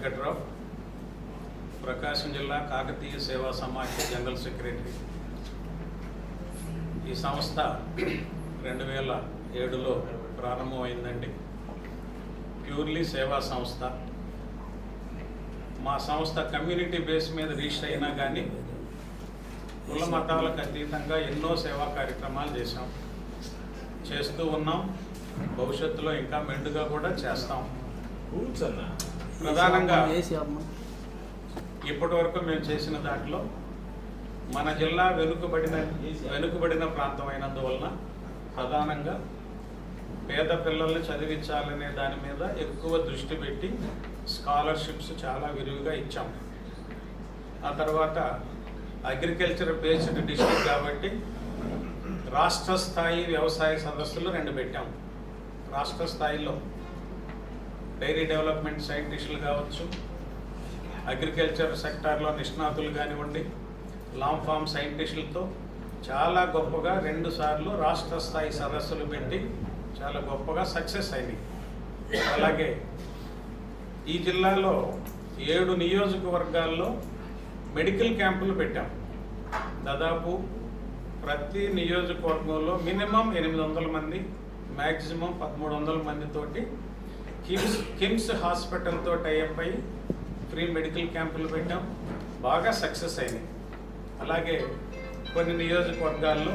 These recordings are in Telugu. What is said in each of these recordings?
వెంకట్రావు ప్రకాశం జిల్లా కాకతీయ సేవా సమాఖ్య జనరల్ సెక్రటరీ. ఈ సంస్థ రెండు వేల ఏడులో ప్రారంభమైందండి. ప్యూర్లీ సేవా సంస్థ. మా సంస్థ కమ్యూనిటీ బేస్ మీద రిజిస్టర్ అయినా కానీ కుల మతాలకు అతీతంగా ఎన్నో సేవా కార్యక్రమాలు చేశాం. చేస్తూ ఉన్నాం. భవిష్యత్తులో ఇంకా మెండుగా కూడా చేస్తాం. కూర్చున్నా ప్రధానంగా ఇప్పటి వరకు మేము చేసిన దాంట్లో మన జిల్లా వెనుకబడిన వెనుకబడిన ప్రాంతం అయినందువలన ప్రధానంగా పేద పిల్లల్ని చదివించాలనే దాని మీద ఎక్కువ దృష్టి పెట్టి స్కాలర్షిప్స్ చాలా విరివిగా ఇచ్చాం ఆ తర్వాత అగ్రికల్చర్ బేస్డ్ డిస్ట్రిక్ట్ కాబట్టి రాష్ట్ర స్థాయి వ్యవసాయ సదస్సులు రెండు పెట్టాం రాష్ట్ర స్థాయిలో డైరీ డెవలప్మెంట్ సైంటిస్టులు కావచ్చు అగ్రికల్చర్ సెక్టార్లో నిష్ణాతులు కానివ్వండి లాంగ్ ఫామ్ సైంటిస్టులతో చాలా గొప్పగా రెండు సార్లు రాష్ట్ర స్థాయి సదస్సులు పెట్టి చాలా గొప్పగా సక్సెస్ అయినాయి. అలాగే ఈ జిల్లాలో ఏడు నియోజకవర్గాల్లో మెడికల్ క్యాంపులు పెట్టాం. దాదాపు ప్రతి నియోజకవర్గంలో మినిమం ఎనిమిది వందల మంది మ్యాక్సిమం పదమూడు వందల మందితోటి కిమ్స్ కిమ్స్ హాస్పిటల్తో టైఅప్ అయ్యి ఫ్రీ మెడికల్ క్యాంపులు పెట్టాం. బాగా సక్సెస్ అయినాయి. అలాగే కొన్ని నియోజకవర్గాల్లో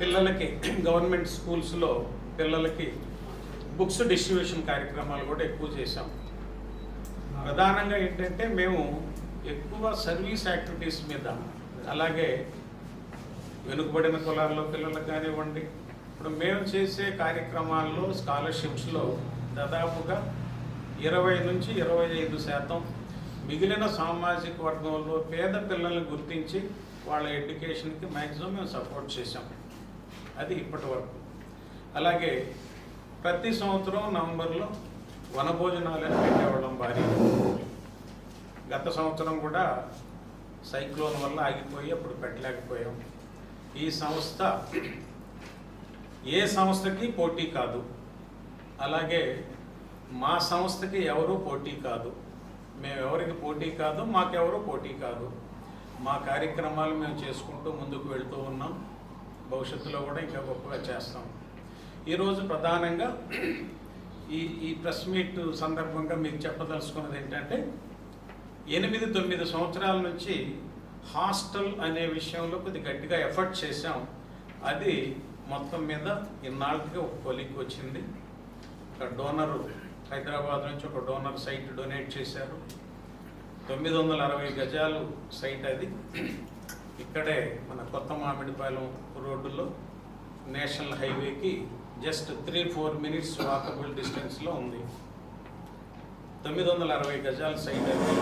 పిల్లలకి గవర్నమెంట్ స్కూల్స్లో పిల్లలకి బుక్స్ డిస్ట్రిబ్యూషన్ కార్యక్రమాలు కూడా ఎక్కువ చేశాం. ప్రధానంగా ఏంటంటే మేము ఎక్కువ సర్వీస్ యాక్టివిటీస్ మీద అలాగే వెనుకబడిన కులాల్లో పిల్లలకు కానివ్వండి. ఇప్పుడు మేము చేసే కార్యక్రమాల్లో స్కాలర్షిప్స్లో దాదాపుగా ఇరవై నుంచి ఇరవై ఐదు శాతం మిగిలిన సామాజిక వర్గంలో పేద పిల్లల్ని గుర్తించి వాళ్ళ ఎడ్యుకేషన్కి మ్యాక్సిమం మేము సపోర్ట్ చేసాం అది ఇప్పటి వరకు. అలాగే ప్రతి సంవత్సరం నవంబర్లో వనభోజనాలను పెట్టేవాళ్ళం భారీ. గత సంవత్సరం కూడా సైక్లోన్ వల్ల ఆగిపోయి అప్పుడు పెట్టలేకపోయాం. ఈ సంస్థ ఏ సంస్థకి పోటీ కాదు. అలాగే మా సంస్థకి ఎవరు పోటీ కాదు. మేము ఎవరికి పోటీ కాదు మాకెవరు పోటీ కాదు. మా కార్యక్రమాలు మేము చేసుకుంటూ ముందుకు వెళ్తూ ఉన్నాం. భవిష్యత్తులో కూడా ఇంకా గొప్పగా చేస్తాం. ఈరోజు ప్రధానంగా ఈ ఈ ప్రెస్ మీట్ సందర్భంగా మీకు చెప్పదలుచుకున్నది ఏంటంటే ఎనిమిది తొమ్మిది సంవత్సరాల నుంచి హాస్టల్ అనే విషయంలో కొద్ది గట్టిగా ఎఫర్ట్ చేశాం. అది మొత్తం మీద ఇన్నాళ్ళకి ఒక కొలిక్కి వచ్చింది. ఒక డోనరు హైదరాబాద్ నుంచి ఒక డోనర్ సైట్ డొనేట్ చేశారు. తొమ్మిది వందల అరవై గజాలు సైట్ అది. ఇక్కడే మన కొత్త మామిడిపాలెం రోడ్డులో నేషనల్ హైవేకి just three four minutes walkable డిస్టెన్స్లో ఉంది. తొమ్మిది వందల అరవై గజాల సైట్ అది.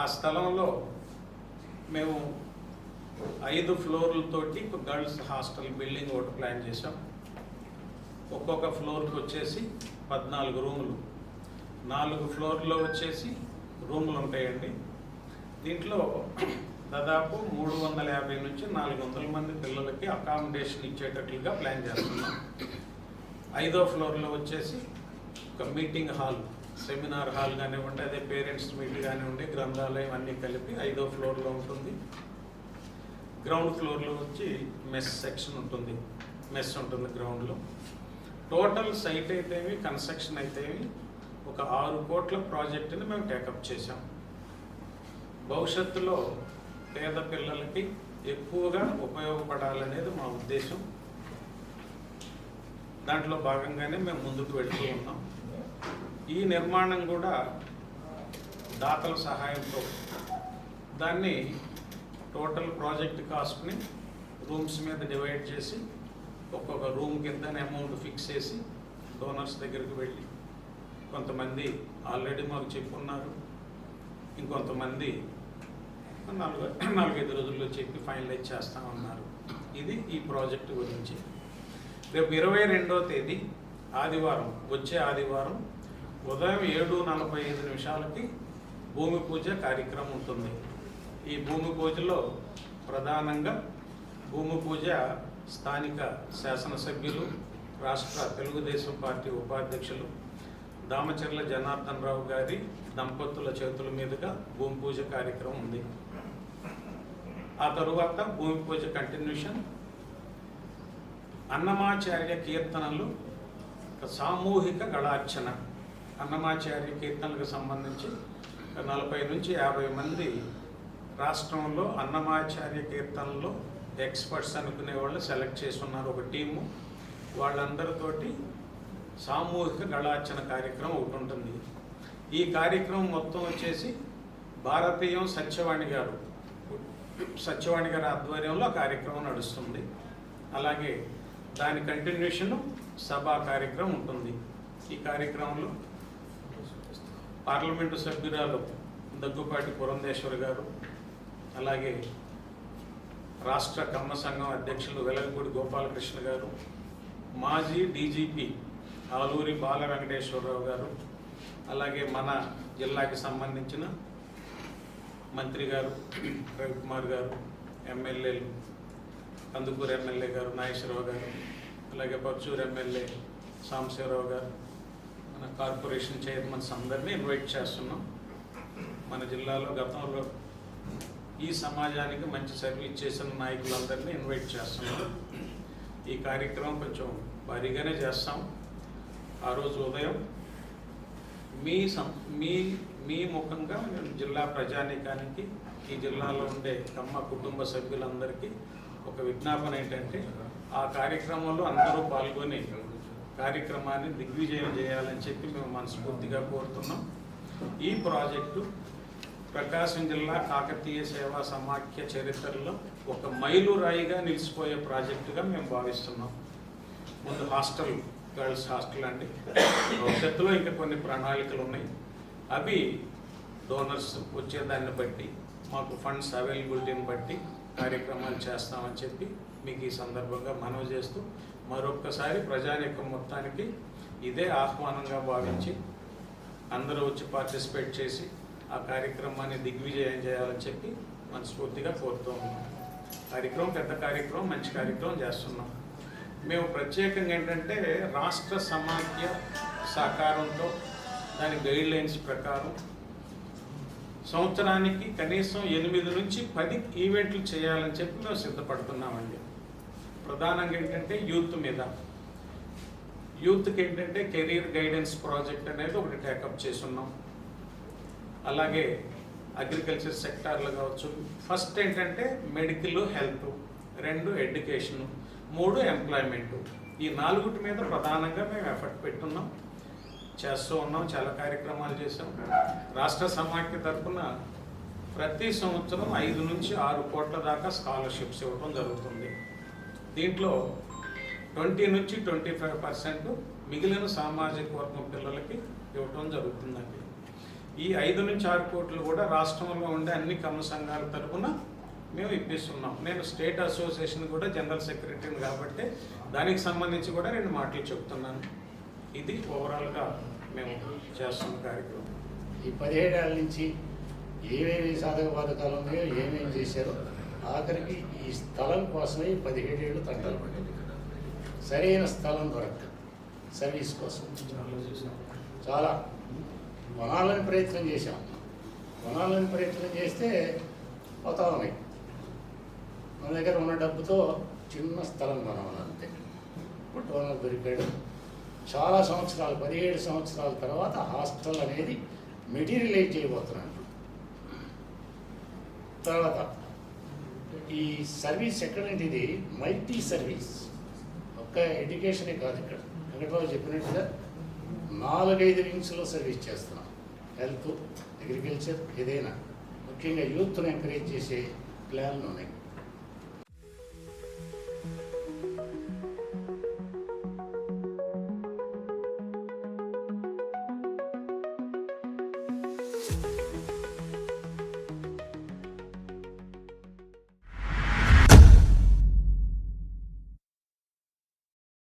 ఆ స్థలంలో మేము ఐదు ఫ్లోర్లతోటి ఒక గర్ల్స్ హాస్టల్ బిల్డింగ్ ఒకటి ప్లాన్ చేసాం ఒక్కొక్క ఫ్లోర్కి వచ్చేసి పద్నాలుగు రూములు. నాలుగు ఫ్లోర్లో వచ్చేసి రూములు ఉంటాయండి. దీంట్లో దాదాపు మూడు వందల యాభై నుంచి నాలుగు వందల మంది పిల్లలకి అకామిడేషన్ ఇచ్చేటట్లుగా ప్లాన్ చేస్తున్నాం. ఐదో ఫ్లోర్లో వచ్చేసి ఒక మీటింగ్ హాల్ సెమినార్ హాల్ కానివ్వండి అదే పేరెంట్స్ మీట్ కానివ్వండి గ్రంథాలయం అన్నీ కలిపి ఐదో ఫ్లోర్లో ఉంటుంది. గ్రౌండ్ ఫ్లోర్లో వచ్చి మెస్ సెక్షన్ ఉంటుంది. మెస్ ఉంటుంది గ్రౌండ్లో టోటల్ సైట్ అయితేవి కన్స్ట్రక్షన్ అయితేవి ఒక ఆరు కోట్ల ప్రాజెక్టుని మేము టేకప్ చేశాం. భవిష్యత్తులో పేద పిల్లలకి ఎక్కువగా ఉపయోగపడాలనేది మా ఉద్దేశం. దాంట్లో భాగంగానే మేము ముందుకు వెళుతూ ఉన్నాం. ఈ నిర్మాణం కూడా దాతల సహాయంతో. దాన్ని టోటల్ ప్రాజెక్ట్ కాస్ట్ని రూమ్స్ మీద డివైడ్ చేసి ఒక్కొక్క రూమ్ కింద అమౌంట్ ఫిక్స్ చేసి డోనర్స్ దగ్గరికి వెళ్ళి. కొంతమంది ఆల్రెడీ మాకు చెప్పున్నారు. ఇంకొంతమంది నాలుగు నాలుగైదు రోజుల్లో చెప్పి ఫైనలైజ్ చేస్తామన్నారు ఇది ఈ ప్రాజెక్టు గురించి. రేపు ఇరవై రెండో తేదీ ఆదివారం వచ్చే ఆదివారం ఉదయం ఏడు నలభై ఐదు నిమిషాలకి భూమి పూజ కార్యక్రమం ఉంటుంది. ఈ భూమి పూజలో ప్రధానంగా భూమి పూజ స్థానిక శాసనసభ్యులు రాష్ట్ర తెలుగుదేశం పార్టీ ఉపాధ్యక్షులు దామచర్ల జనార్దన్ రావు గారి దంపతుల చేతుల మీదుగా భూమి పూజ కార్యక్రమం ఉంది. ఆ తరువాత భూమి పూజ కంటిన్యూషన్ అన్నమాచార్య కీర్తనలు సామూహిక గళార్చన అన్నమాచార్య కీర్తనలకు సంబంధించి నలభై నుంచి యాభై మంది రాష్ట్రంలో అన్నమాచార్య కీర్తనలో ఎక్స్పర్ట్స్ అనుకునే వాళ్ళు సెలెక్ట్ చేసుకున్నారు ఒక టీము. వాళ్ళందరితోటి సామూహిక గళార్చన కార్యక్రమం ఒకటి ఉంటుంది. ఈ కార్యక్రమం మొత్తం వచ్చేసి భారతీయం సత్యవాణి గారు సత్యవాణి గారి ఆధ్వర్యంలో కార్యక్రమం నడుస్తుంది. అలాగే దాని కంటిన్యూషన్ సభా కార్యక్రమం ఉంటుంది. ఈ కార్యక్రమంలో పార్లమెంటు సభ్యురాలు దగ్గుపాటి పురంధేశ్వర్ గారు అలాగే రాష్ట్ర కర్మ సంఘం అధ్యక్షులు వెలగపూడి గోపాలకృష్ణ గారు మాజీ డీజీపీ ఆలూరి బాల వెంకటేశ్వరరావు గారు అలాగే మన జిల్లాకి సంబంధించిన మంత్రి గారు రవికుమార్ గారు ఎమ్మెల్యేలు కందుకూరు ఎమ్మెల్యే గారు నాగేశ్వరరావు గారు అలాగే పర్చూరు ఎమ్మెల్యే సాంబశివరావు గారు మన కార్పొరేషన్ చైర్మన్స్ అందరినీ ఇన్వైట్ చేస్తున్నాం. మన జిల్లాలో గతంలో ఈ సమాజానికి మంచి సర్వీస్ చేసిన నాయకులందరినీ ఇన్వైట్ చేస్తున్నాం. ఈ కార్యక్రమం కొంచెం భారీగానే చేస్తాం. ఆ రోజు ఉదయం మీ సం మీ మీ ముఖంగా జిల్లా ప్రజానీకానికి ఈ జిల్లాలో ఉండే కమ్మ కుటుంబ సభ్యులందరికీ ఒక విజ్ఞాపన ఏంటంటే ఆ కార్యక్రమంలో అందరూ పాల్గొని కార్యక్రమాన్ని దిగ్విజయం చేయాలని చెప్పి మేము మనస్ఫూర్తిగా కోరుతున్నాం. ఈ ప్రాజెక్టు ప్రకాశం జిల్లా కాకతీయ సేవా సమాఖ్య చరిత్రలో ఒక మైలురాయిగా నిలిచిపోయే ప్రాజెక్టుగా మేము భావిస్తున్నాం. ముందు హాస్టల్ గర్ల్స్ హాస్టల్ అండి. భవిష్యత్తులో ఇంకా కొన్ని ప్రణాళికలు ఉన్నాయి. అవి డోనర్స్ వచ్చేదాన్ని బట్టి మాకు ఫండ్స్ అవైలబిలిటీని బట్టి కార్యక్రమాలు చేస్తామని చెప్పి మీకు ఈ సందర్భంగా మనవి చేస్తూ మరొక్కసారి ప్రజానీకం మొత్తానికి ఇదే ఆహ్వానంగా భావించి అందరూ వచ్చి పార్టిసిపేట్ చేసి ఆ కార్యక్రమాన్ని దిగ్విజయం చేయాలని చెప్పి మనస్ఫూర్తిగా కోరుతూ ఉన్నాం. కార్యక్రమం పెద్ద కార్యక్రమం మంచి కార్యక్రమం చేస్తున్నాం. మేము ప్రత్యేకంగా ఏంటంటే రాష్ట్ర సమాఖ్య సహకారంతో దాని గైడ్ లైన్స్ ప్రకారం సంవత్సరానికి కనీసం ఎనిమిది నుంచి పది ఈవెంట్లు చేయాలని చెప్పి మేము సిద్ధపడుతున్నామండి. ప్రధానంగా ఏంటంటే యూత్ మీద. యూత్కి ఏంటంటే కెరీర్ గైడెన్స్ ప్రాజెక్ట్ అనేది ఒకటి టేకప్ చేస్తున్నాం. అలాగే అగ్రికల్చర్ సెక్టార్లు కావచ్చు. ఫస్ట్ ఏంటంటే మెడికల్ హెల్త్ రెండు ఎడ్యుకేషన్ మూడు ఎంప్లాయ్మెంటు. ఈ నాలుగుటి మీద ప్రధానంగా మేము ఎఫర్ట్ పెట్టున్నాం. చేస్తూ ఉన్నాం చాలా కార్యక్రమాలు చేసాం రాష్ట్ర సమాఖ్య తరఫున ప్రతి సంవత్సరం ఐదు నుంచి ఆరు కోట్ల దాకా స్కాలర్షిప్స్ ఇవ్వడం జరుగుతుంది. దీంట్లో ట్వంటీ నుంచి ట్వంటీ ఫైవ్ పర్సెంట్ మిగిలిన సామాజిక వర్గం పిల్లలకి ఇవ్వటం జరుగుతుందండి. ఈ ఐదు నుంచి ఆరు కోట్లు కూడా రాష్ట్రంలో ఉండే అన్ని కమ్మ సంఘాల తరఫున మేము ఇప్పిస్తున్నాం. నేను స్టేట్ అసోసియేషన్ కూడా జనరల్ సెక్రటరీని కాబట్టి దానికి సంబంధించి కూడా నేను మాటలు చెప్తున్నాను. ఇది ఓవరాల్గా మేము చేస్తున్న కార్యక్రమం. ఈ పదిహేడేళ్ళ నుంచి ఏమేమి సాధక బాధకాలు ఉన్నాయో ఏమేమి చేశారో ఆఖరికి ఈ స్థలం కోసమే ఈ పదిహేడేళ్ళు తంటాలు పడింది సరైన స్థలం దొరక్క సర్వీస్ కోసం. చాలా కొనాలని ప్రయత్నం చేశాం. కొనాలని ప్రయత్నం చేస్తే పోతా ఉన్నాయి మన దగ్గర ఉన్న డబ్బుతో చిన్న స్థలం కొనాలి అంతే. ఇప్పుడు ఓనర్ దొరికాడు. చాలా సంవత్సరాలు పదిహేడు సంవత్సరాల తర్వాత హాస్టల్ అనేది మెటీరియలైజ్ చేయబోతున్నాడు. తర్వాత ఈ సర్వీస్ ఎక్కడంటే ఇది మల్టీ సర్వీస్. ఒక్క ఎడ్యుకేషనే కాదు ఇక్కడ. వెంకటరావు చెప్పినట్టుగా నాలుగైదు రింగ్స్లో సర్వీస్ చేస్తున్నాం. హెల్త్ అగ్రికల్చర్ ఏదైనా. ముఖ్యంగా యూత్ను ఎంకరేజ్ చేసే ప్లాన్లు ఉన్నాయి.